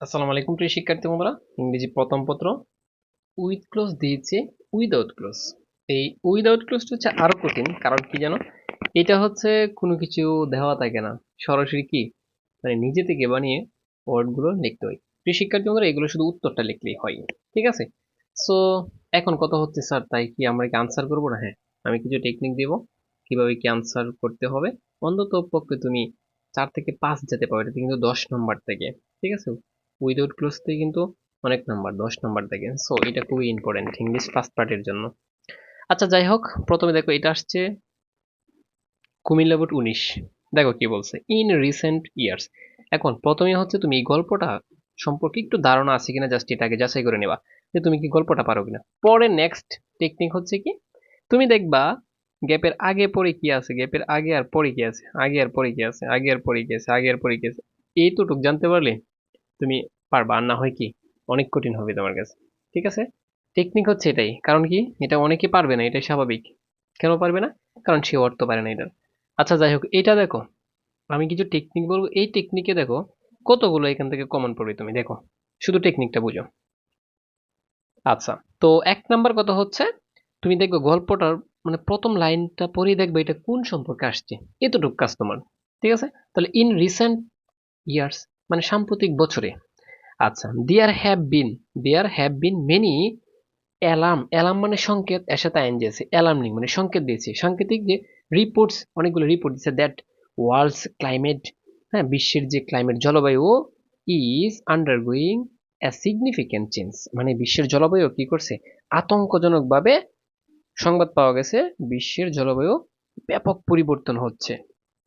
আসসালামু আলাইকুম প্রিয় শিক্ষার্থী বন্ধুরা। ইংরেজি প্রথম পত্র, উইথ ক্লোজ দিয়েছে উইদাউট ক্লোজ এই উইদাউট ক্লোজটা হচ্ছে আরও কঠিন, কারণ কি জানো? এটা হচ্ছে কোনো কিছু দেওয়া থাকে না। সরাসরি কি? মানে নিজে থেকে বানিয়ে ওয়ার্ডগুলো লিখতে হয়। প্রিয় শিক্ষার্থী বন্ধুরা, এগুলো শুধু উত্তরটা লিখলেই হয়। ঠিক আছে? সো, এখন কথা হচ্ছে, স্যার, তাই কি আমরা কি আনসার করব না? হ্যাঁ আমি কিছু টেকনিক দেব। কীভাবে কি আনসার করতে হবে? অন্তত পক্ষে তুমি চার থেকে পাঁচ যেতে পারবে এটা কিন্তু দশ নম্বর থেকে। ঠিক আছে? উইদাউট ক্লোজতে কিন্তু অনেক নাম্বার দশ নাম্বার থেকে সো এটা খুবই ইম্পর্টেন্ট ইংলিশ ফার্স্ট পার্টের জন্য। আচ্ছা যাই হোক, প্রথমে দেখো, এটা আসছে কুমিল্লা বোর্ড উনিশ। দেখো কি বলছে ইন রিসেন্ট ইয়ার্স এখন প্রথমে হচ্ছে তুমি এই গল্পটা সম্পর্কে একটু ধারণা আছে কিনা জাস্ট এটাকে যাচাই করে নেবা, যে তুমি কি গল্পটা পারো কিনা। পরে নেক্সট টেকনিক হচ্ছে কি, তুমি দেখবা গ্যাপের আগে পরে কি আছে, গ্যাপের আগে আর পরে কি আছে, আগে আর পরে কি আছে, আগে আর পরে কি আছে, আগে আর পরে কি আছে। এইটুকু জানতে পারলে তুমি পারবা, আর না হয় কি? অনেক কঠিন হবে তোমার কাছে। ঠিক আছে? টেকনিক হচ্ছে এটাই। কারণ কি? এটা অনেকে পারবে না, এটাই স্বাভাবিক। কেন পারবে না? কারণ সে অর্থ পারে না এটার। আচ্ছা যাই হোক, এটা দেখো। আমি কিছু টেকনিক বলব। এই টেকনিকে দেখো, কতগুলো এখান থেকে কমন পড়বে তুমি। দেখো, শুধু টেকনিকটা বুঝো। আচ্ছা তো এক নাম্বার কথা হচ্ছে, তুমি দেখবে গল্পটার মানে প্রথম লাইনটা পড়েই দেখবে এটা কোন সম্পর্কে আসছে। এতটুকু কাজ তোমার ঠিক আছে? তাহলে ইন রিসেন্ট ইয়ার্স মানে সাম্প্রতিক বছরে। আচ্ছা there have been there have been many alarm alarm মানে সংকেত এর সাথে আইন দিয়েছে। অ্যালার্মিং মানে সংকেত দিয়েছে। সাংকেতিক যে রিপোর্টস অনেকগুলো রিপোর্ট দিচ্ছে দ্যাট ওয়ার্ল্ডস ক্লাইমেট হ্যাঁ বিশ্বের যে ক্লাইমেট জলবায়ু is undergoing a significant change মানে বিশ্বের জলবায়ু কি করছে? আতঙ্কজনকভাবে সংবাদ পাওয়া গেছে, বিশ্বের জলবায়ু ব্যাপক পরিবর্তন হচ্ছে।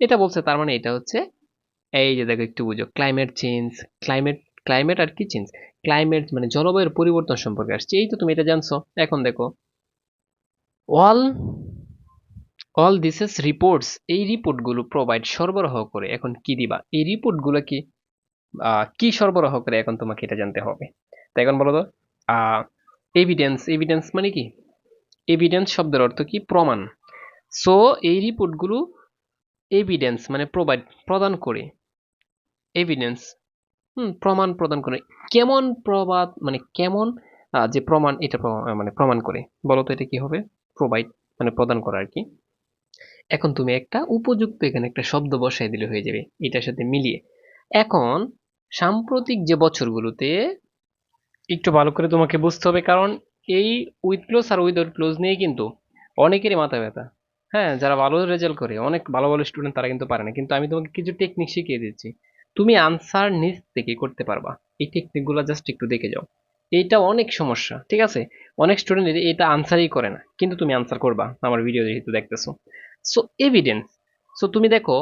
এটা বলছে, তার মানে এটা হচ্ছে এই যে দেখো একটু বুঝো ক্লাইমেট চেঞ্জ ক্লাইমেট ক্লাইমেট আর কি চেঞ্জ ক্লাইমেট মানে জলবায়ুর পরিবর্তন সম্পর্কে আসছে, এই তো তুমি এটা জানছো। এখন দেখো অল অল দিসেস রিপোর্টস এই রিপোর্টগুলো প্রোভাইড সরবরাহ করে, এখন কি দিবা? এই রিপোর্টগুলো কি কি সরবরাহ করে এখন তোমাকে এটা জানতে হবে? তো এখন বলো তো এভিডেন্স এভিডেন্স মানে কি? এভিডেন্স শব্দের অর্থ কি? প্রমাণ। সো এই রিপোর্টগুলো এভিডেন্স মানে প্রোভাইড প্রদান করে। এভিডেন্স হুম, প্রমাণ প্রদান করে। কেমন প্রবাদ মানে কেমন যে প্রমাণ, এটা মানে প্রমাণ করে। বলো তো এটা কি হবে? প্রোভাইড মানে প্রদান করা আর কি। এখন তুমি একটা উপযুক্ত এখানে একটা শব্দ বসাই দিলে হয়ে যাবে, এটার সাথে মিলিয়ে। এখন, সাম্প্রতিক যে বছরগুলোতে, একটু ভালো করে তোমাকে বুঝতে হবে, কারণ এই উইথ ক্লোজ আর উইদাউট ক্লোজ নিয়ে কিন্তু অনেকেরই মাথা ব্যথা। হ্যাঁ যারা ভালো রেজাল্ট করে, অনেক ভালো ভালো স্টুডেন্ট তারা কিন্তু পারে না। কিন্তু আমি তোমাকে কিছু টেকনিক শিখিয়ে দিচ্ছি। তুমি আনসার নিজ থেকে করতে পারবা। এই টেকনিকগুলো জাস্ট একটু দেখে যাও। এইটা অনেক সমস্যা, ঠিক আছে? অনেক স্টুডেন্ট এটা আনসারই করে না, কিন্তু তুমি আনসার করবা, আমার ভিডিও যেহেতু দেখতেছো। সো এভিডেন্স সো তুমি দেখো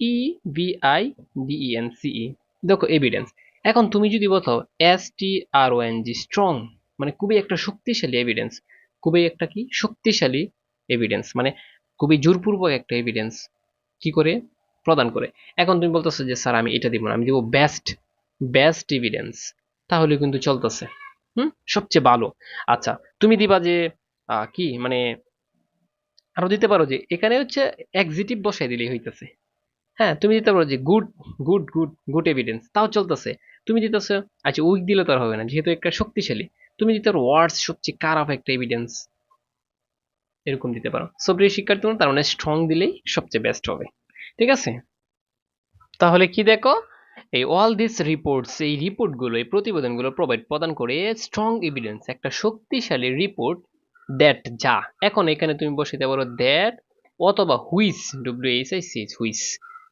E V I D E N C E দেখো এভিডেন্স এখন তুমি যদি বলো S T R O N G strong মানে খুবই একটা শক্তিশালী এভিডেন্স খুবই একটা কি? শক্তিশালী এভিডেন্স মানে খুবই জোরপূর্বক একটা এভিডেন্স কি করে? প্রদান করে। এখন তুমি বলতেছো যে, স্যার, আমি এটা দিব না, আমি দিব বেস্ট বেস্ট এভিডেন্স তাহলে কিন্তু চলতেছে। হুম? সবচেয়ে ভালো। আচ্ছা তুমি দিবা যে কি মানে আরও দিতে পারো যে, এখানে হচ্ছে এক্সিটিভ বসাই দিলেই হইতেছে। হ্যাঁ তুমি দিতে পারো যে good good good good evidence তাও চলতেছে। তুমি দিতেছো আচ্ছা উইক দিলে তো আর হবে না, যেহেতু একটা শক্তিশালী। তুমি দিতে পারো ওয়ার্ডস সবচেয়ে খারাপ একটা এভিডেন্স এরকম দিতে পারো। সো প্রিয় শিক্ষার্থী তার মানে স্ট্রং দিলেই সবচেয়ে বেস্ট হবে। ঠিক আছে? তাহলে কি দেখো? এই অল দিস রিপোর্টস এই রিপোর্টগুলো এই প্রতিবেদনগুলো প্রোভাইড প্রদান করে স্ট্রং এভিডেন্স একটা শক্তিশালী রিপোর্ট দ্যাট যা। এখন এখানে তুমি বসাইতে পারো দ্যাট অথবা হুইস ডব্লিউ এইচ আই সি হুইস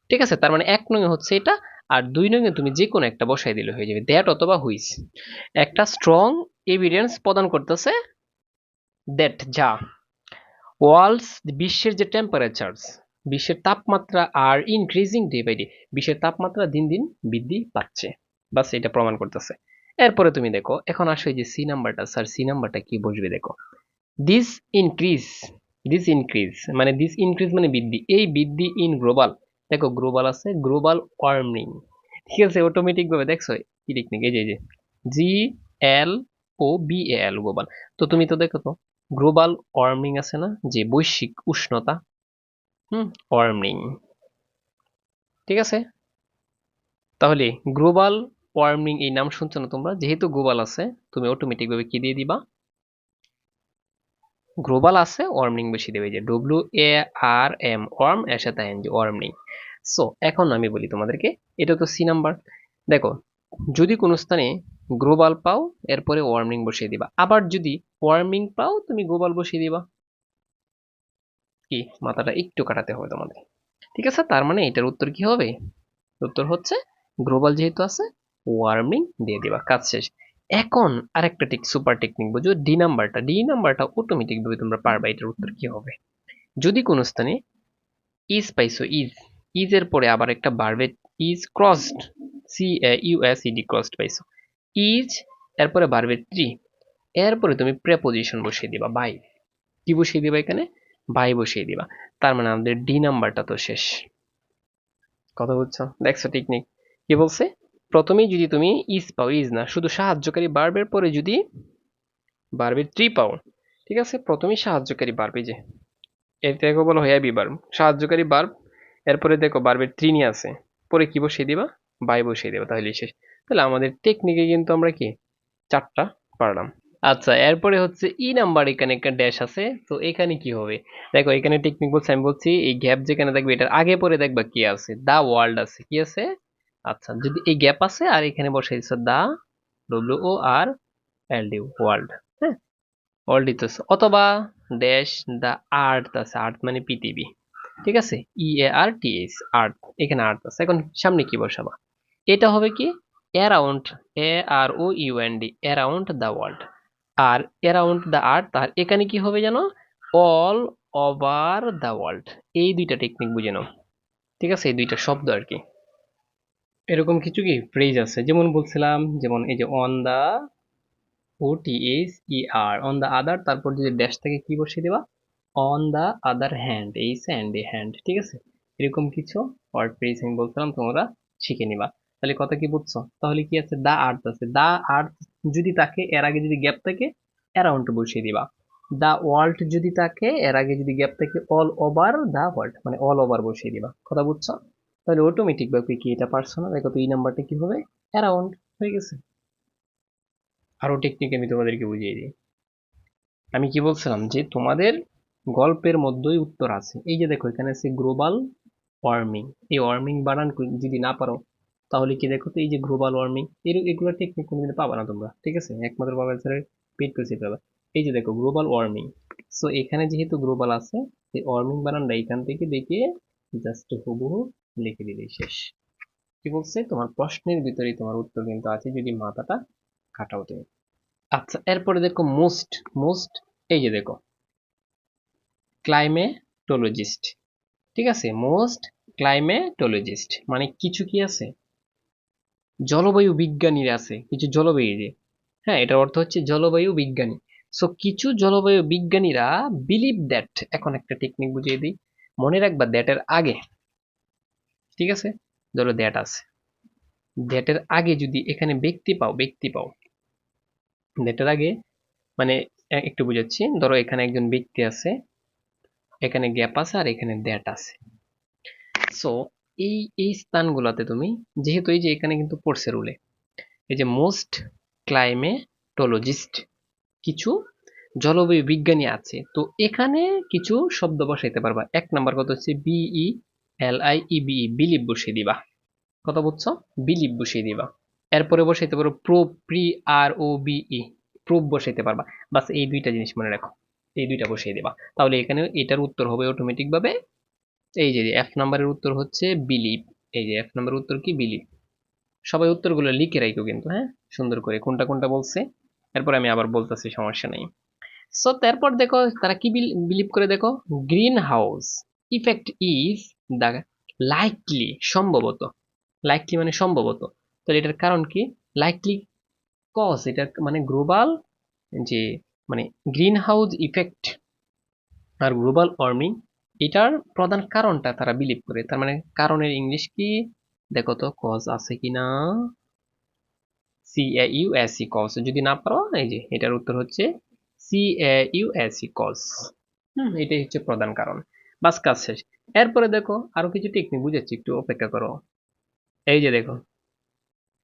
ঠিক আছে? তার মানে এক নঙে হচ্ছে এটা, আর দুই নঙে তুমি যে কোনো একটা বসাই দিলে হয়ে যাবে দ্যাট অথবা হুইস একটা স্ট্রং এভিডেন্স প্রদান করতেছে দ্যাট যা। ওয়ার্ল্ডস বিশ্বের যে টেম্পারেচারস বিশ্বের তাপমাত্রা are increasing day by day বিশ্বের তাপমাত্রা দিন দিন বৃদ্ধি পাচ্ছে। বাস এটা প্রমাণ করতেছে। এরপরে তুমি দেখো, এখন আসো যে সি নাম্বারটা স্যার সি নাম্বারটা কি বসবে দেখো। দিস ইনক্রিজ দিস ইনক্রিজ মানে দিস ইনক্রিজ মানে বৃদ্ধি। এই বৃদ্ধি ইন গ্লোবাল দেখো গ্লোবাল আছে গ্লোবাল ওয়ার্মিং ঠিক আছে অটোমেটিক ভাবে দেখছ? কি টেকনিক এই যে যে জি এল ও বি এল গ্লোবাল তো তুমি তো দেখো তো গ্লোবাল ওয়ার্মিং আছে না? যে বৈশ্বিক উষ্ণতা ওয়ার্মিং ঠিক আছে? তাহলে গ্লোবাল ওয়ার্মিং এই নাম শুনছো না তোমরা? যেহেতু গ্লোবাল আছে, তুমি অটোমেটিক ভাবে কি দিয়ে দিবা? গ্লোবাল আছে ওয়ার্মিং বেশি দেবে যে W A R M warm এর সাথে এন জি ওয়ার্মিং সো এখন আমি বলি তোমাদেরকে, এটা তো সি নাম্বার দেখো, যদি কোনো স্থানে গ্লোবাল পাও, এরপরে ওয়ার্মিং বসিয়ে দিবা। আবার যদি ওয়ার্মিং পাও, তুমি গ্লোবাল বসিয়ে দিবা। কি? মাথাটা একটু কাটাতে হবে তোমাদের। ঠিক আছে? তার মানে এটার উত্তর কি হবে? উত্তর হচ্ছে, গ্লোবাল যেহেতু আছে, ওয়ার্মিং দিয়ে দিবা। কাজ শেষ। এখন আরেকটা টেক, সুপার টেকনিক বুঝো। ডি নাম্বারটা ডি নাম্বারটা অটোমেটিক ভাবে তোমরা পারবা এটার উত্তর কি হবে। যদি কোনো স্থানে ইজ পাইছো ইজ ইজ এর পরে আবার একটা বাড়বে is crossed C U S E D crossed পাইছো। ইজ এরপরে বাড়বে ট্রি এরপরে তুমি প্রেপোজিশন বসিয়ে দিবা বাই কি বসিয়ে দিবা এখানে? বাই বসিয়ে দিবা। তার মানে আমাদের ডি নাম্বারটা তো শেষ। কথা বুঝছ? দেখছ টেকনিক কি বলছে? প্রথমেই যদি তুমি ইজ পাও ইজ না, শুধু সাহায্যকারী বার্বের পরে যদি বার্বের ট্রি পাও, ঠিক আছে? প্রথমেই সাহায্যকারী বার্বে যে, এর থেকে বলো হ্যাভি বার্ব সাহায্যকারী বার্ব এরপরে দেখো বার্বের ট্রি নিয়ে আছে। পরে কি বসিয়ে দিবা? বাই বসিয়ে দেবা তাহলে শেষ। তাহলে আমাদের টেকনিকে কিন্তু আমরা কি? চারটা পারলাম। আচ্ছা এরপরে হচ্ছে ই নাম্বার এখানে একটা ড্যাশ আছে, তো এখানে কি হবে? দেখো, এখানে টেকনিক বলছে, আমি বলছি, এই গ্যাপ যেখানে দেখবে, এটার আগে পরে দেখবা কি আছে? দা ওয়ার্ল্ড আছে, কি আছে? আচ্ছা যদি এই গ্যাপ আছে, আর এখানে বসে দিচ্ছে the W O R L D world হ্যাঁ? ওয়ার্ল্ড দিতেছে অথবা ড্যাশ দা আর্থ আছে আর্থ মানে পৃথিবী, ঠিক আছে? ই এ আর টি এস আর্থ এখানে আর্থ আছে। এখন সামনে কি বসাবা? এটা হবে কি? Around A R O U N D around the world R around the earth আর এখানে কি হবে যেন অল ওভার দ্য ওয়ার্ল্ড এই দুইটা টেকনিক বুঝে নাও। ঠিক আছে? এই দুইটা শব্দ আর কি। এরকম কিছু কি? ফ্রেজ আছে। যেমন বলছিলাম, যেমন এই যে on the O T H E R on the other তারপর যদি ড্যাশ থেকে কি বসিয়ে দেবা? অন দা আদার হ্যান্ড এই স্যান্ড এ হ্যান্ড ঠিক আছে? এরকম কিছু ওয়ার্ড ফ্রেজ আমি বলছিলাম, তোমরা শিখে নিবা। তাহলে কথা কি বুঝছ? তাহলে কি আছে? দা আর্থ আছে। দা আর্থ যদি তাকে, এর আগে যদি গ্যাপ থাকে অ্যারাউন্ড বসিয়ে দিবা। দ্য ওয়ার্ল্ড যদি থাকে এর আগে যদি গ্যাপ থাকে অল ওভার দা ওয়ার্ল্ড মানে অল ওভার বসিয়ে দিবা। কথা বুঝছ? তাহলে অটোমেটিক ভাবে কি এটা পারছ না দেখো তো এই নাম্বারটা কি হবে অ্যারাউন্ড হয়ে গেছে। আরও টেকনিক আমি তোমাদেরকে বুঝিয়ে দিই। আমি কি বলছিলাম যে তোমাদের গল্পের মধ্যেই উত্তর আছে। এই যে দেখো, এখানে আছে গ্লোবাল ওয়ার্মিং এই ওয়ার্মিং বানান যদি না পারো তাহলে কি দেখো তো এই যে গ্লোবাল ওয়ার্মিং এর, এগুলো টেকনিক কোনোদিন পাবা না তোমরা, ঠিক আছে? একমাত্র বাবা স্যারের পেড পেছে পাবা এই যে দেখো গ্লোবাল ওয়ার্মিং সো এখানে যেহেতু গ্লোবাল আছে, এই ওয়ার্মিং বানানটা এখান থেকে দেখে জাস্ট হুবহু লিখে দিলেই শেষ। কি বলছে? তোমার প্রশ্নের ভিতরেই তোমার উত্তর কিন্তু আছে, যদি মাথাটা কাটাও তুমি। আচ্ছা এরপরে দেখো মোস্ট মোস্ট এই যে দেখো ক্লাইমেটোলজিস্ট ঠিক আছে? মোস্ট ক্লাইমেটোলজিস্ট মানে কিছু কি আছে? জলবায়ু বিজ্ঞানীরা আছে, কিছু জলবায়ু হ্যাঁ এটার অর্থ হচ্ছে জলবায়ু বিজ্ঞানী। সো কিছু জলবায়ু বিজ্ঞানীরা বিলিভ দ্যাট এখন একটা টেকনিক বুঝিয়ে দিই। মনে রাখবা দ্যাটের আগে, ঠিক আছে? ধরো দ্যাট আছে। দ্যাটের আগে যদি এখানে ব্যক্তি পাও ব্যক্তি পাও। দ্যাটের আগে মানে একটু বুঝাচ্ছি। ধরো এখানে একজন ব্যক্তি আছে, এখানে গ্যাপ আছে আর এখানে দ্যাট আছে। সো এই এই স্থানগুলোতে তুমি, যেহেতু এই যে এখানে কিন্তু পড়ছে রুলে, এই যে মোস্ট ক্লাইমেটোলজিস্ট কিছু জলবায়ু বিজ্ঞানী আছে, তো এখানে কিছু শব্দ বসাইতে পারবা। এক নাম্বার কথা হচ্ছে B E L I E V believe বসিয়ে দিবা। কথা বুঝছ? বিলিভ বসিয়ে দিবা। এরপরে বসাইতে পারো pro pre, R, O B E proof বসাইতে পারবা। বাস এই দুইটা জিনিস মনে রাখো, এই দুইটা বসিয়ে দিবা। তাহলে এখানে এটার উত্তর হবে অটোমেটিক ভাবে এই যে এফ নাম্বারের উত্তর হচ্ছে বিলিভ এই যে এফ নাম্বারের উত্তর কি? বিলিভ সবাই উত্তরগুলো লিখে রাখো কিন্তু হ্যাঁ? সুন্দর করে। কোনটা কোনটা বলছে? এরপর আমি আবার বলতেছি, সমস্যা নেই। সো তারপর দেখো, তারা কি বিলিভ করে দেখো? Greenhouse effect is the likely সম্ভবত। লাইকলি মানে সম্ভবত। তাহলে এটার কারণ কি? লাইকলি কজ এটা মানে গ্লোবাল যে মানে গ্রিন হাউস ইফেক্ট আর গ্লোবাল ওয়ার্মিং এটার প্রধান কারণটা তারা বিলিভ করে। তার মানে কারণের ইংলিশ কি? দেখো তো কজ আছে কিনা? C A U S E cause যদি না পারো, এই যে, এটার উত্তর হচ্ছে C A U S E cause হুম, এটাই হচ্ছে প্রধান কারণ। বাস, কাজ শেষ। এরপরে দেখো, আরও কিছু টেকনিক বুঝাচ্ছি, একটু অপেক্ষা করো। এই যে দেখো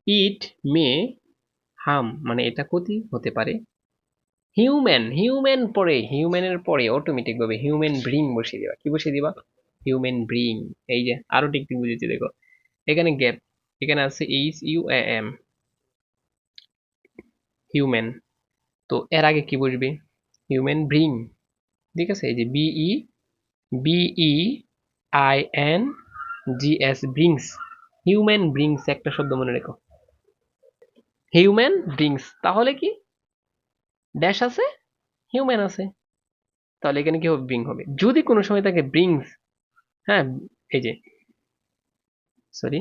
ইট মে হাম মানে এটা ক্ষতি হতে পারে। হিউম্যান হিউম্যান পরে হিউম্যানের পরে অটোমেটিক ভাবে হিউম্যান ব্রিং বসিয়ে দিবা। কি বসিয়ে দিবা? হিউম্যান ব্রিং এই যে, আরও টেকনিক বুঝেছি, দেখো। এখানে গ্যাপ এখানে আছে এইচ ইউ এম হিউম্যান তো এর আগে কি বসবে? হিউম্যান ব্রিং ঠিক আছে? এই যে B E B E I N G S beings human beings একটা শব্দ মনে রেখো। হিউম্যান ব্রিংস তাহলে কি? ড্যাশ আছে? হিউম্যান আছে। তাহলে এখানে কি হবে? ব্রিং হবে। যদি কোনো সময় তাকে ব্রিংস হ্যাঁ এই যে sorry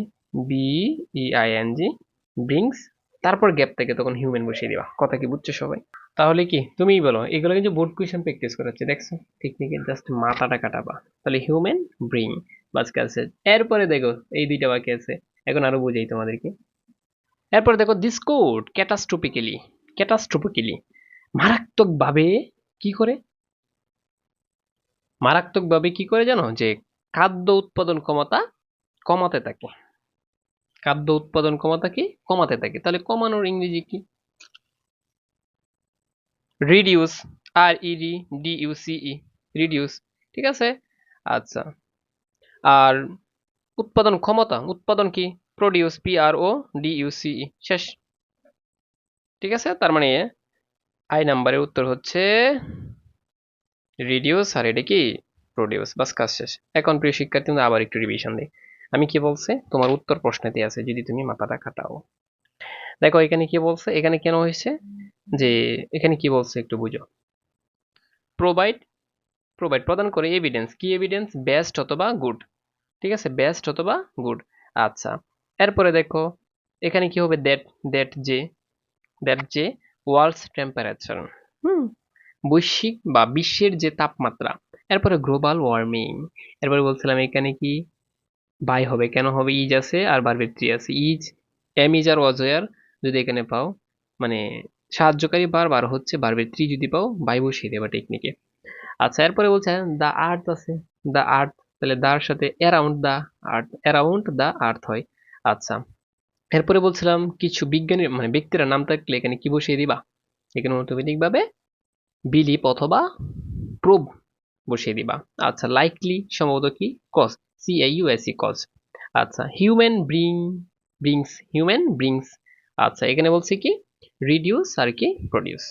B E I N G beings তারপর গ্যাপ থেকে তখন হিউম্যান বসিয়ে দিবা। কথা কি বুঝছ সবাই? তাহলে কি? তুমিই বলো। এগুলো কিন্তু বোর্ড কোয়েশন প্র্যাকটিস করাচ্ছে, দেখছ? টেকনিকে জাস্ট মাথাটা কাটাবা। তাহলে হিউম্যান ব্রিং বাস আছে। এরপরে দেখো, এই দুইটা বাকি আছে। এখন আরও বুঝাই তোমাদেরকে। এরপরে দেখো দিস কোড ক্যাটাস্ট্রোপিক্যালি ক্যাটাস্ট্রোপিক্যালি মারাত্মকভাবে কি করে? মারাত্মকভাবে কি করে জানো? যে খাদ্য উৎপাদন ক্ষমতা কমাতে থাকে। খাদ্য উৎপাদন ক্ষমতা কি? কমাতে থাকে। তাহলে কমানোর ইংরেজি কি? Reduce R E D D U C E reduce ঠিক আছে? আচ্ছা। আর উৎপাদন ক্ষমতা, উৎপাদন কি? প্রডিউস পি আর ও ডিইউসিই শেষ। ঠিক আছে? তার মানে আই নাম্বারের উত্তর হচ্ছে রিডিউস আর এটা কি প্রডিউস বাস, কাজ শেষ। এখন প্রিয় শিক্ষার্থী আবার একটু রিভিশন দিই আমি কি বলছে? তোমার উত্তর প্রশ্নেতে আছে, যদি তুমি মাথাটা খাটাও দেখো, এখানে কি বলছে? এখানে কেন হয়েছে? যে, এখানে কি বলছে একটু বুঝো। প্রোভাইড প্রোভাইড প্রদান করে এভিডেন্স কি এভিডেন্স বেস্ট অথবা গুড ঠিক আছে? বেস্ট অথবা গুড আচ্ছা। এরপরে দেখো, এখানে কি হবে? দ্যাট দ্যাট যে দ্যাট যে ওয়ার্ল্ডস টেম্পারেচার। হুম। বৈশ্বিক বা বিশ্বের যে তাপমাত্রা, এরপরে গ্লোবাল ওয়ার্মিং। এরপরে বলছিলাম এখানে কি? বাই হবে, কেন হবে? ইজ আছে আর বারবের থ্রি আছে। ইজ, এম ইজ আর অজয়ার যদি এখানে পাও মানে সাহায্যকারী বার বার হচ্ছে বারবের থ্রি যদি পাও, বাই বসিয়ে দেবা টেকনিকে আচ্ছা এরপরে বলছে দ্য আর্থ আছে। দ্য আর্থ তাহলে দার সাথে around the earth around the earth হয়। আচ্ছা এরপরে বলছিলাম কিছু বিজ্ঞানী মানে ব্যক্তিরা নাম থাকলে এখানে কি বসিয়ে দিবা? এখানে অটোমেটিক ভাবে বিলিপ অথবা প্রোব বসিয়ে দিবা। আচ্ছা লাইকলি সম্ভবত কি? Cause C I U S E cause আচ্ছা human bring brings human brings আচ্ছা এখানে বলছি কি? রিডিউস আর কি প্রডিউস